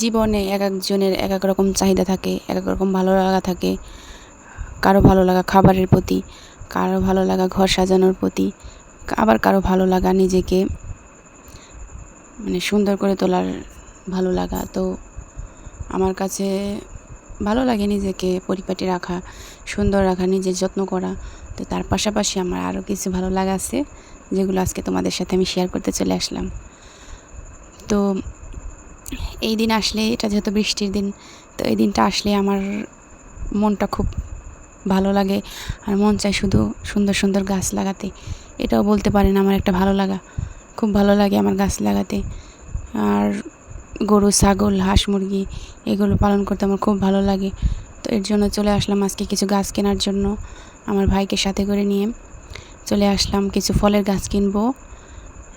জীবনে এক একজনের এক এক রকম চাহিদা থাকে, এক এক রকম ভালো লাগা থাকে, কারও ভালো লাগা খাবারের প্রতি, কারও ভালো লাগা ঘর সাজানোর প্রতি, আবার কারও ভালো লাগা নিজেকে মানে সুন্দর করে তোলার ভালো লাগা। তো আমার কাছে ভালো লাগে নিজেকে পরিপাটি রাখা, সুন্দর রাখা, নিজের যত্ন করা। তো তার পাশাপাশি আমার আরও কিছু ভালো লাগা আছে, যেগুলো আজকে তোমাদের সাথে আমি শেয়ার করতে চলে আসলাম। তো এই দিন আসলে, এটা যেহেতু বৃষ্টির দিন, তো এই দিনটা আসলে আমার মনটা খুব ভালো লাগে। আর মন চায় শুধু সুন্দর সুন্দর গাছ লাগাতে। এটাও বলতে পারেন আমার একটা ভালো লাগা। খুব ভালো লাগে আমার গাছ লাগাতে। আর গরু, ছাগল, হাঁস, মুরগি, এগুলো পালন করতে আমার খুব ভালো লাগে। তো এর জন্য চলে আসলাম আজকে কিছু গাছ কেনার জন্য। আমার ভাইকে সাথে করে নিয়ে চলে আসলাম, কিছু ফলের গাছ কিনবো।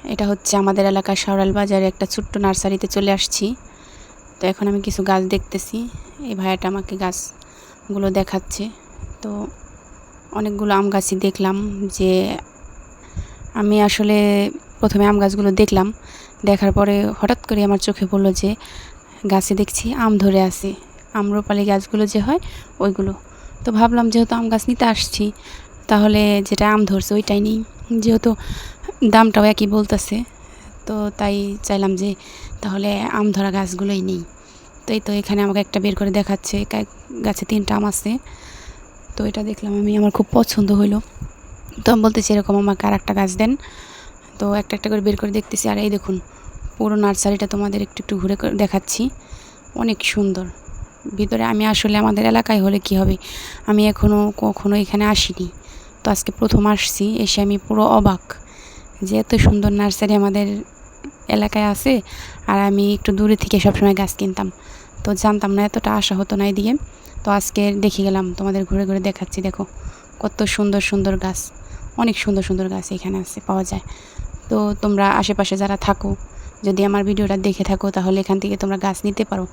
এটা হচ্ছে আমাদের এলাকার সাউরাল বাজারে একটা ছোট্ট নার্সারিতে চলে আসছি। তো এখন আমি কিছু গাছ দেখতেছি। এই ভাইয়াটা আমাকে গাছগুলো দেখাচ্ছে। তো অনেকগুলো আম গাছই দেখলাম যে আমি আসলে প্রথমে আম গাছগুলো দেখলাম। দেখার পরে হঠাৎ করে আমার চোখে পড়ল যে গাছে দেখছি আম ধরে আছে। আম্রপালি গাছগুলো যে হয় ওইগুলো। তো ভাবলাম যেহেতু আম গাছ নিতে আসছি, তাহলে যেটা আম ধরছে ওইটাই নেই। যেহেতু দামটাও একই বলতেছে। তো তাই চাইলাম যে তাহলে আম ধরা গাছগুলোই নেই। তো এই তো এখানে আমাকে একটা বের করে দেখাচ্ছে। গাছে তিনটা আম আছে। তো এটা দেখলাম আমি, আমার খুব পছন্দ হইল। তো আমি বলতেছি এরকম আমাকে আর একটা গাছ দেন। তো একটা একটা করে বের করে দেখতেছি। আর এই দেখুন, পুরো নার্সারিটা তোমাদের একটু একটু ঘুরে দেখাচ্ছি। অনেক সুন্দর। ভিতরে আমি আসলে আমাদের এলাকায় হলে কি হবে? আমি এখনও কখনো এখানে আসিনি। তো আজকে প্রথম আসছি, এসে আমি পুরো অবাক। যে এত সুন্দর নার্সারি আমাদের এলাকায় আছে, আর আমি একটু দূরে থেকে সবসময় গাছ কিনতাম। তো জানতাম না, এতটা আশা হতো না এদিকে। তো আজকে দেখে গেলাম, তোমাদের ঘুরে ঘুরে দেখাচ্ছি, দেখো। কত সুন্দর সুন্দর গাছ। অনেক সুন্দর সুন্দর গাছ এখানে আছে, পাওয়া যায়। তো তোমরা আশেপাশে যারা থাকো, যদি আমার ভিডিওটা দেখে থাকো, তাহলে এখান থেকে তোমরা গাছ নিতে পারো।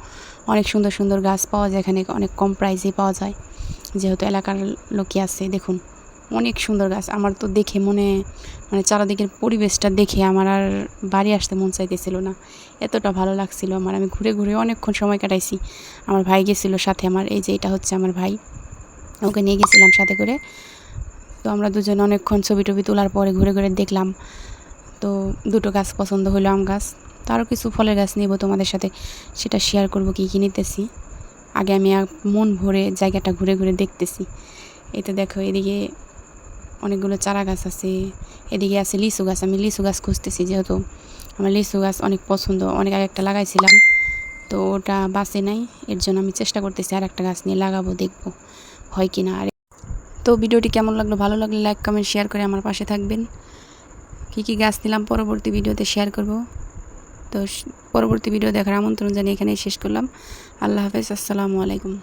অনেক সুন্দর সুন্দর গাছ পাওয়া যায় এখানে, অনেক কম প্রাইসে পাওয়া যায়। যেহেতু এলাকার লোকই আছে, দেখুন। অনেক সুন্দর গাছ। আমার তো দেখে মনে মানে চারিদিকের পরিবেশটা দেখে আমার আর বাড়ি আসতে মন চাইতেছিল না। এতটা ভালো লাগছিল আমার। আমি ঘুরে ঘুরে অনেকক্ষণ সময় কাটাইছি। আমার ভাই গেছিল সাথে আমার। এই যে এটা হচ্ছে আমার ভাই। ওকে নিয়ে গেছিলাম সাথে করে। তো আমরা দুজন অনেকক্ষণ ছবি টবি তোলার পরে ঘুরে ঘুরে দেখলাম। তো দুটো গাছ পছন্দ হলো আম গাছ। তো আরও কিছু ফলের গাছ নেব তোমাদের সাথে। সেটা শেয়ার করব কী কী নিতেছি। আগে আমি মন ভরে জায়গাটা ঘুরে ঘুরে দেখতেছি। এতে দেখো, এদিকে অনেকগুলো চারা গাছ আছে। এদিকে আছে লিচু গাছ, আমি লিচু গাছ খুঁজতেছি যেহেতু। আমার লিচু গাছ অনেক পছন্দ, অনেক আগে একটা লাগাইছিলাম। তো ওটা বাসে নাই, এর জন্য আমি চেষ্টা করতেছি আর একটা গাছ নিয়ে লাগাবো, দেখব হয় কি না আর তো ভিডিওটি কেমন লাগল? ভালো লাগলে লাইক, কমেন্ট, শেয়ার করে আমার পাশে থাকবেন। কী কী গাছ নিলাম পরবর্তী ভিডিওতে শেয়ার করব। তো পরবর্তী ভিডিও দেখার আমন্ত্রণ জানিয়ে এখানেই শেষ করলাম। আল্লাহ হাফেজ, আসসালামু আলাইকুম।